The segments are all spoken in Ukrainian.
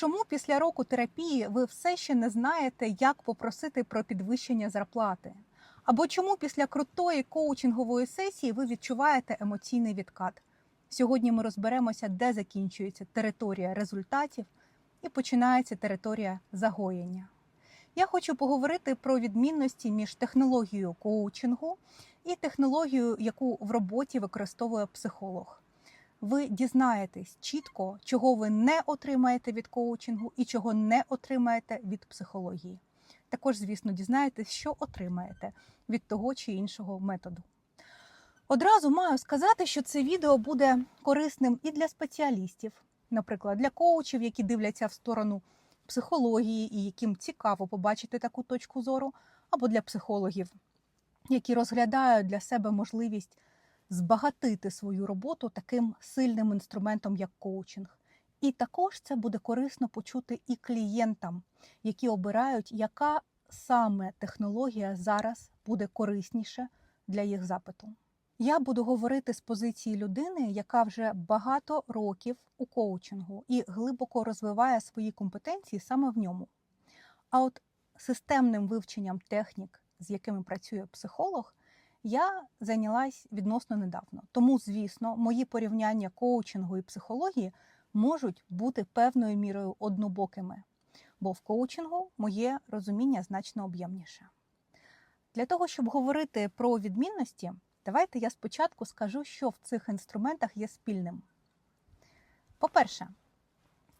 Чому після року терапії ви все ще не знаєте, як попросити про підвищення зарплати? Або чому після крутої коучингової сесії ви відчуваєте емоційний відкат? Сьогодні ми розберемося, де закінчується територія результатів і починається територія загоєння. Я хочу поговорити про відмінності між технологією коучингу і технологією, яку в роботі використовує психолог. Ви дізнаєтесь чітко, чого ви не отримаєте від коучингу і чого не отримаєте від психології. Також, звісно, дізнаєтесь, що отримаєте від того чи іншого методу. Одразу маю сказати, що це відео буде корисним і для спеціалістів, наприклад, для коучів, які дивляться в сторону психології і яким цікаво побачити таку точку зору, або для психологів, які розглядають для себе можливість збагатити свою роботу таким сильним інструментом, як коучинг. І також це буде корисно почути і клієнтам, які обирають, яка саме технологія зараз буде корисніше для їх запиту. Я буду говорити з позиції людини, яка вже багато років у коучингу і глибоко розвиває свої компетенції саме в ньому. А от системним вивченням технік, з якими працює психолог, я зайнялась відносно недавно. Тому, звісно, мої порівняння коучингу і психології можуть бути певною мірою однобокими, бо в коучингу моє розуміння значно об'ємніше. Для того, щоб говорити про відмінності, давайте я спочатку скажу, що в цих інструментах є спільним. По-перше,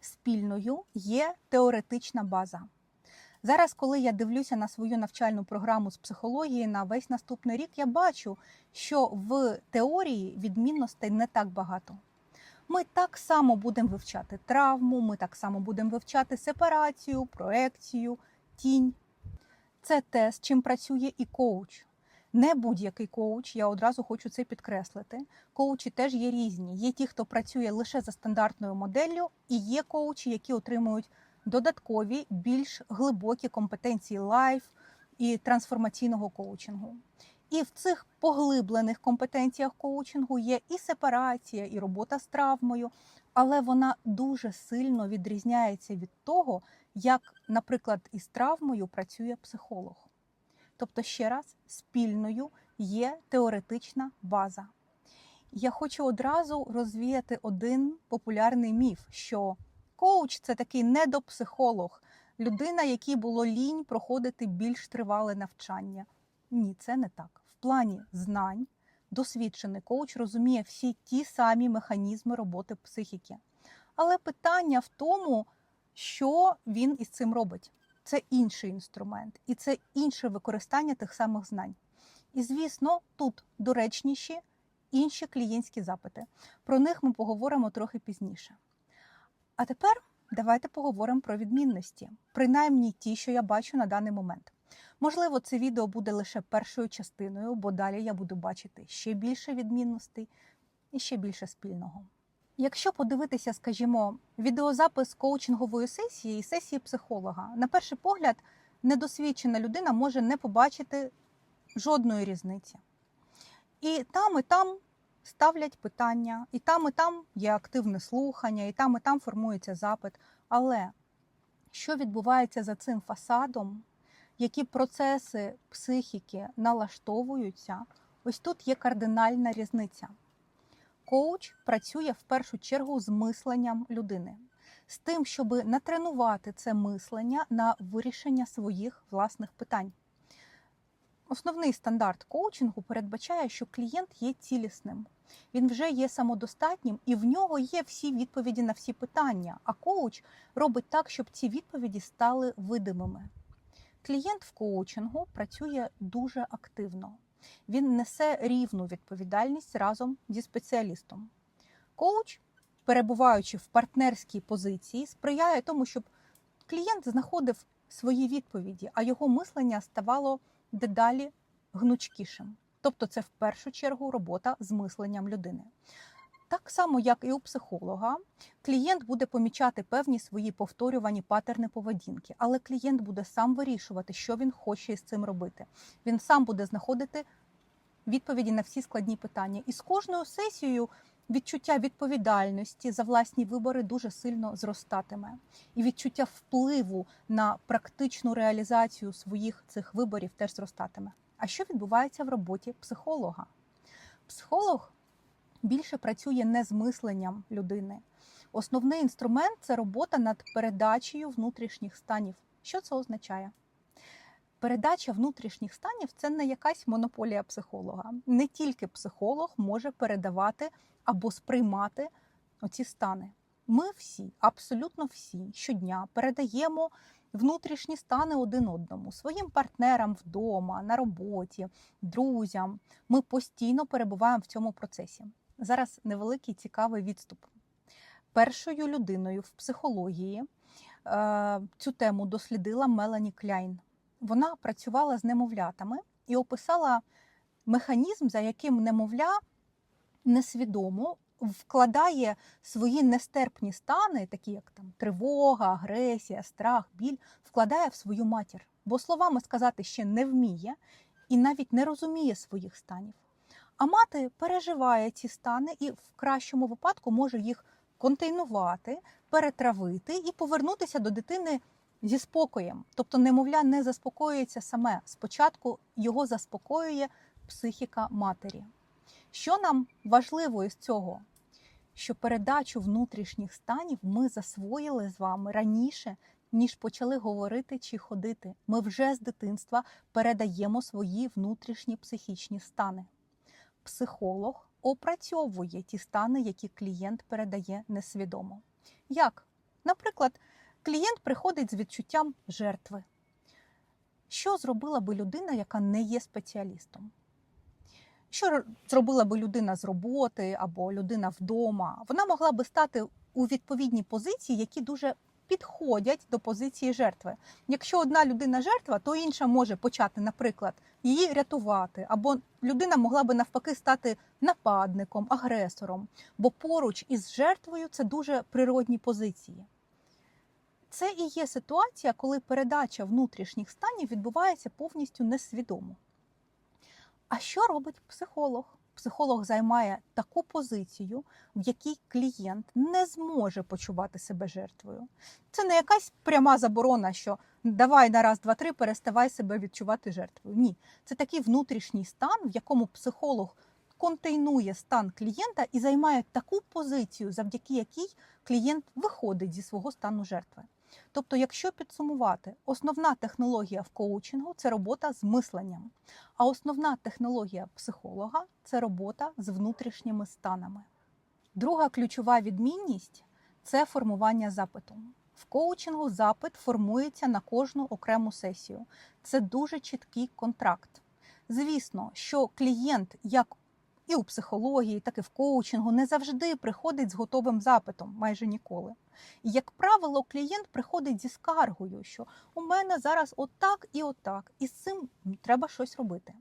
спільною є теоретична база. Зараз, коли я дивлюся на свою навчальну програму з психології на весь наступний рік, я бачу, що в теорії відмінностей не так багато. Ми так само будемо вивчати травму, ми так само будемо вивчати сепарацію, проекцію, тінь. Це те, з чим працює і коуч. Не будь-який коуч, я одразу хочу це підкреслити. Коучі теж є різні. Є ті, хто працює лише за стандартною моделлю, і є коучі, які отримують додаткові, більш глибокі компетенції лайф і трансформаційного коучингу. І в цих поглиблених компетенціях коучингу є і сепарація, і робота з травмою, але вона дуже сильно відрізняється від того, як, наприклад, із травмою працює психолог. Тобто, ще раз, спільною є теоретична база. Я хочу одразу розвіяти один популярний міф, що коуч це такий недопсихолог, людина, якій було лінь проходити більш тривале навчання. Ні, це не так. В плані знань досвідчений коуч розуміє всі ті самі механізми роботи психіки. Але питання в тому, що він із цим робить. Це інший інструмент, і це інше використання тих самих знань. І, звісно, тут доречніші інші клієнтські запити. Про них ми поговоримо трохи пізніше. А тепер давайте поговоримо про відмінності, принаймні ті, що я бачу на даний момент. Можливо, це відео буде лише першою частиною, бо далі я буду бачити ще більше відмінностей і ще більше спільного. Якщо подивитися, скажімо, відеозапис коучингової сесії і сесії психолога, на перший погляд, недосвідчена людина може не побачити жодної різниці. І там, і там ставлять питання, і там, і там є активне слухання, і там, і там формується запит. Але що відбувається за цим фасадом, які процеси психіки налаштовуються, ось тут є кардинальна різниця. Коуч працює в першу чергу з мисленням людини, з тим, щоб натренувати це мислення на вирішення своїх власних питань. Основний стандарт коучингу передбачає, що клієнт є цілісним, він вже є самодостатнім і в нього є всі відповіді на всі питання. А коуч робить так, щоб ці відповіді стали видимими. Клієнт в коучингу працює дуже активно. Він несе рівну відповідальність разом зі спеціалістом. Коуч, перебуваючи в партнерській позиції, сприяє тому, щоб клієнт знаходив свої відповіді, а його мислення ставало дедалі гнучкішим. Тобто, це в першу чергу робота з мисленням людини. Так само, як і у психолога, клієнт буде помічати певні свої повторювані патерни поведінки, але клієнт буде сам вирішувати, що він хоче з цим робити. Він сам буде знаходити відповіді на всі складні питання. І з кожною сесією відчуття відповідальності за власні вибори дуже сильно зростатиме, і відчуття впливу на практичну реалізацію своїх цих виборів теж зростатиме. А що відбувається в роботі психолога? Психолог більше працює не з мисленням людини. Основний інструмент це робота над передачею внутрішніх станів. Що це означає? Передача внутрішніх станів це не якась монополія психолога. Не тільки психолог може передавати або сприймати оці стани. Ми всі, абсолютно всі, щодня передаємо внутрішні стани один одному, своїм партнерам вдома, на роботі, друзям. Ми постійно перебуваємо в цьому процесі. Зараз невеликий цікавий відступ. Першою людиною в психології е, цю тему дослідила Мелані Кляйн. Вона працювала з немовлятами і описала механізм, за яким немовля несвідомо вкладає свої нестерпні стани, такі як там тривога, агресія, страх, біль, вкладає в свою матір, бо словами сказати ще не вміє і навіть не розуміє своїх станів. А мати переживає ці стани і в кращому випадку може їх контейнувати, перетравити і повернутися до дитини зі спокоєм. Тобто, немовля не заспокоюється саме. Спочатку його заспокоює психіка матері. Що нам важливо із цього? Що передачу внутрішніх станів ми засвоїли з вами раніше, ніж почали говорити чи ходити. Ми вже з дитинства передаємо свої внутрішні психічні стани. Психолог опрацьовує ті стани, які клієнт передає несвідомо. Як? Наприклад, клієнт приходить з відчуттям жертви. Що зробила би людина, яка не є спеціалістом? Що зробила би людина з роботи або людина вдома? Вона могла би стати у відповідній позиції, які дуже підходять до позиції жертви. Якщо одна людина жертва, то інша може почати, наприклад, її рятувати, або людина могла би навпаки стати нападником, агресором, бо поруч із жертвою це дуже природні позиції. Це і є ситуація, коли передача внутрішніх станів відбувається повністю несвідомо. А що робить психолог? Психолог займає таку позицію, в якій клієнт не зможе почувати себе жертвою. Це не якась пряма заборона, що давай на раз, два, три, переставай себе відчувати жертвою. Ні, це такий внутрішній стан, в якому психолог контейнує стан клієнта і займає таку позицію, завдяки якій клієнт виходить зі свого стану жертви. Тобто, якщо підсумувати, основна технологія в коучингу це робота з мисленням, а основна технологія психолога це робота з внутрішніми станами. Друга ключова відмінність це формування запиту. В коучингу запит формується на кожну окрему сесію. Це дуже чіткий контракт. Звісно, що клієнт, як і у психології, так і в коучингу, не завжди приходить з готовим запитом, майже ніколи. І, як правило, клієнт приходить зі скаргою, що у мене зараз отак і отак, і з цим треба щось робити.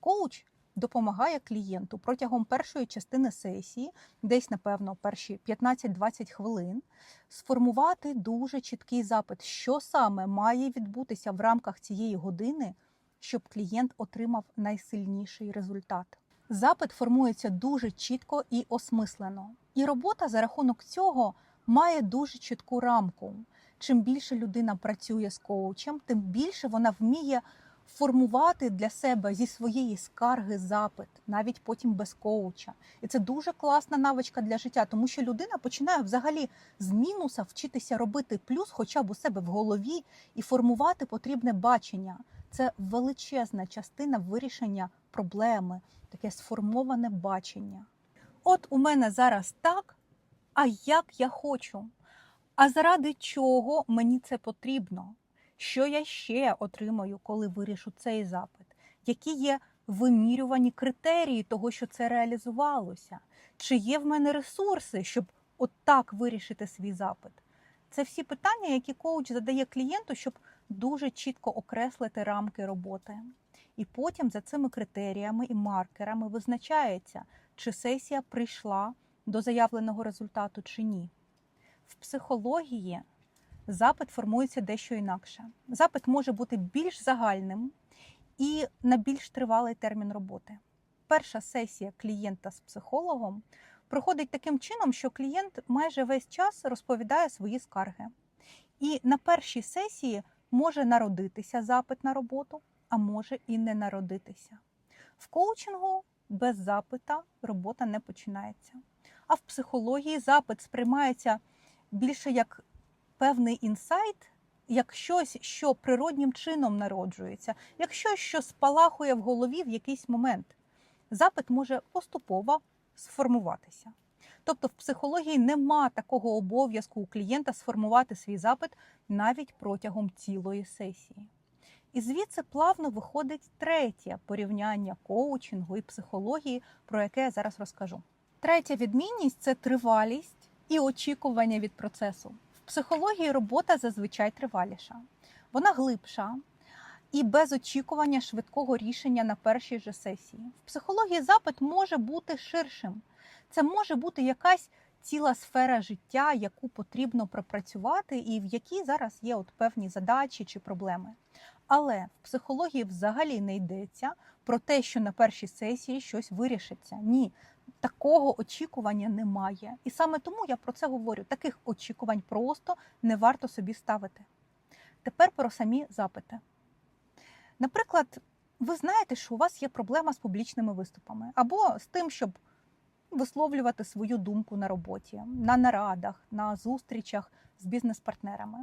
Коуч допомагає клієнту протягом першої частини сесії, десь, напевно, перші 15-20 хвилин, сформувати дуже чіткий запит, що саме має відбутися в рамках цієї години, щоб клієнт отримав найсильніший результат. Запит формується дуже чітко і осмислено. І робота за рахунок цього має дуже чітку рамку. Чим більше людина працює з коучем, тим більше вона вміє формувати для себе зі своєї скарги запит, навіть потім без коуча. І це дуже класна навичка для життя, тому що людина починає взагалі з мінуса вчитися робити плюс, хоча б у себе в голові, і формувати потрібне бачення. Це величезна частина вирішення проблеми, таке сформоване бачення. От у мене зараз так, а як я хочу? А заради чого мені це потрібно? Що я ще отримаю, коли вирішу цей запит? Які є вимірювані критерії того, що це реалізувалося? Чи є в мене ресурси, щоб отак вирішити свій запит? Це всі питання, які коуч задає клієнту, щоб дуже чітко окреслити рамки роботи. І потім за цими критеріями і маркерами визначається, чи сесія прийшла до заявленого результату чи ні. В психології запит формується дещо інакше. Запит може бути більш загальним і на більш тривалий термін роботи. Перша сесія клієнта з психологом проходить таким чином, що клієнт майже весь час розповідає свої скарги. І на першій сесії може народитися запит на роботу, а може і не народитися. В коучингу без запита робота не починається. А в психології запит сприймається більше як певний інсайт, як щось, що природнім чином народжується, як щось, що спалахує в голові в якийсь момент. Запит може поступово сформуватися. Тобто в психології нема такого обов'язку у клієнта сформувати свій запит навіть протягом цілої сесії. І звідси плавно виходить третє порівняння коучингу і психології, про яке я зараз розкажу. Третя відмінність це тривалість і очікування від процесу. В психології робота зазвичай триваліша, вона глибша і без очікування швидкого рішення на першій же сесії. В психології запит може бути ширшим. Це може бути якась ціла сфера життя, яку потрібно пропрацювати, і в якій зараз є от певні задачі чи проблеми. Але в психології взагалі не йдеться про те, що на першій сесії щось вирішиться. Ні, такого очікування немає. І саме тому я про це говорю. Таких очікувань просто не варто собі ставити. Тепер про самі запити. Наприклад, ви знаєте, що у вас є проблема з публічними виступами, або з тим, щоб висловлювати свою думку на роботі, на нарадах, на зустрічах з бізнес-партнерами.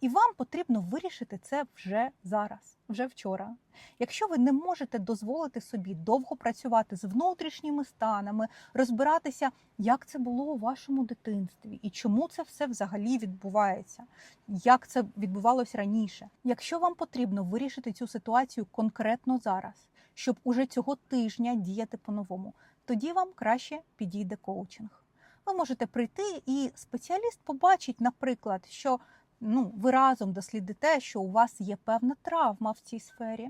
І вам потрібно вирішити це вже зараз, вже вчора. Якщо ви не можете дозволити собі довго працювати з внутрішніми станами, розбиратися, як це було у вашому дитинстві і чому це все взагалі відбувається, як це відбувалося раніше. Якщо вам потрібно вирішити цю ситуацію конкретно зараз, щоб уже цього тижня діяти по-новому, тоді вам краще підійде коучинг. Ви можете прийти, і спеціаліст побачить, наприклад, що ну, ви разом дослідите, що у вас є певна травма в цій сфері.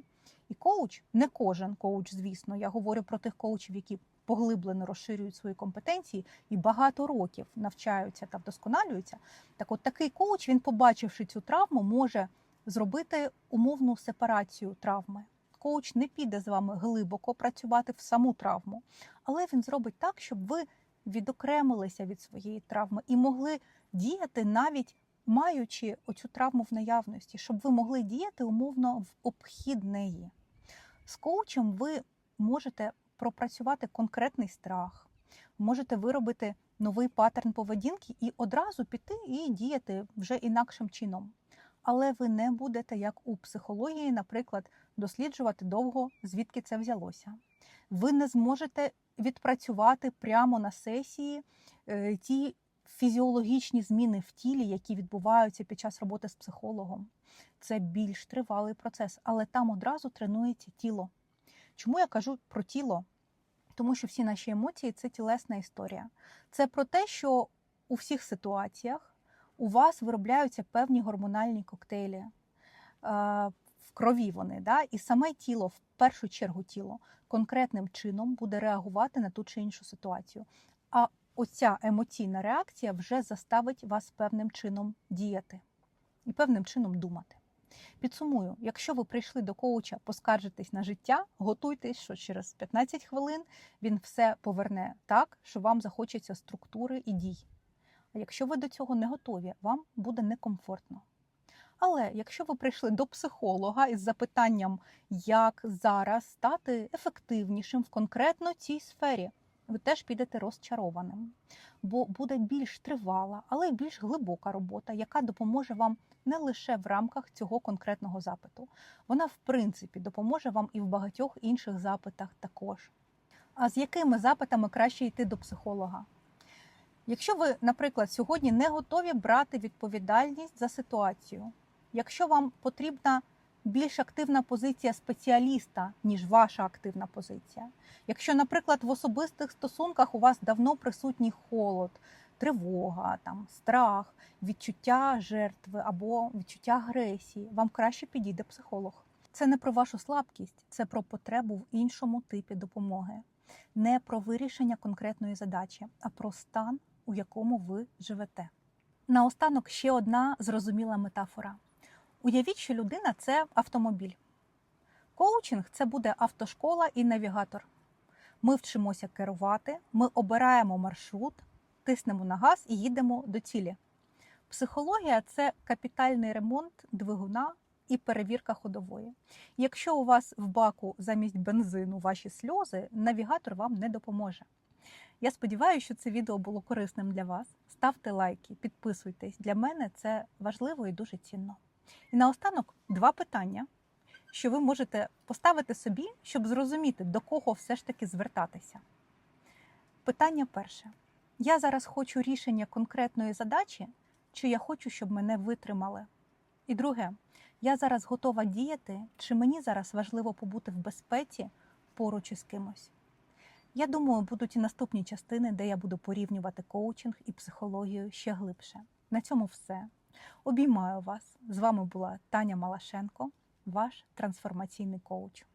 І коуч, не кожен коуч, звісно, я говорю про тих коучів, які поглиблено розширюють свої компетенції і багато років навчаються та вдосконалюються. Так, от такий коуч, він, побачивши цю травму, може зробити умовну сепарацію травми. Коуч не піде з вами глибоко працювати в саму травму, але він зробить так, щоб ви відокремилися від своєї травми і могли діяти навіть маючи оцю травму в наявності, щоб ви могли діяти умовно в обхід неї. З коучем ви можете пропрацювати конкретний страх, можете виробити новий паттерн поведінки і одразу піти і діяти вже інакшим чином. Але ви не будете, як у психології, наприклад, досліджувати довго, звідки це взялося. Ви не зможете відпрацювати прямо на сесії е, ті фізіологічні зміни в тілі, які відбуваються під час роботи з психологом. Це більш тривалий процес, але там одразу тренується тіло. Чому я кажу про тіло? Тому що всі наші емоції це тілесна історія. Це про те, що у всіх ситуаціях у вас виробляються певні гормональні коктейлі. В крові вони, да? і саме тіло, в першу чергу тіло, конкретним чином буде реагувати на ту чи іншу ситуацію. А оця емоційна реакція вже заставить вас певним чином діяти і певним чином думати. Підсумую, якщо ви прийшли до коуча поскаржитись на життя, готуйтесь, що через 15 хвилин він все поверне так, що вам захочеться структури і дій. А якщо ви до цього не готові, вам буде некомфортно. Але якщо ви прийшли до психолога із запитанням, як зараз стати ефективнішим в конкретно цій сфері, ви теж підете розчарованим, бо буде більш тривала, але й більш глибока робота, яка допоможе вам не лише в рамках цього конкретного запиту. Вона, в принципі, допоможе вам і в багатьох інших запитах також. А з якими запитами краще йти до психолога? Якщо ви, наприклад, сьогодні не готові брати відповідальність за ситуацію, якщо вам потрібна більш активна позиція спеціаліста, ніж ваша активна позиція. Якщо, наприклад, в особистих стосунках у вас давно присутній холод, тривога, там, страх, відчуття жертви або відчуття агресії, вам краще підійде психолог. Це не про вашу слабкість, це про потребу в іншому типі допомоги, не про вирішення конкретної задачі, а про стан, у якому ви живете. Наостанок ще одна зрозуміла метафора. Уявіть, що людина це автомобіль. Коучинг це буде автошкола і навігатор. Ми вчимося керувати, ми обираємо маршрут, тиснемо на газ і їдемо до цілі. Психологія це капітальний ремонт двигуна і перевірка ходової. Якщо у вас в баку замість бензину ваші сльози, навігатор вам не допоможе. Я сподіваюся, що це відео було корисним для вас. Ставте лайки, підписуйтесь. Для мене це важливо і дуже цінно. І наостанок два питання, що ви можете поставити собі, щоб зрозуміти, до кого все ж таки звертатися. Питання перше: я зараз хочу рішення конкретної задачі, чи я хочу, щоб мене витримали? І друге, я зараз готова діяти, чи мені зараз важливо побути в безпеці поруч із кимось? Я думаю, будуть і наступні частини, де я буду порівнювати коучинг і психологію ще глибше. На цьому все. Обіймаю вас. З вами була Таня Малашенко, ваш трансформаційний коуч.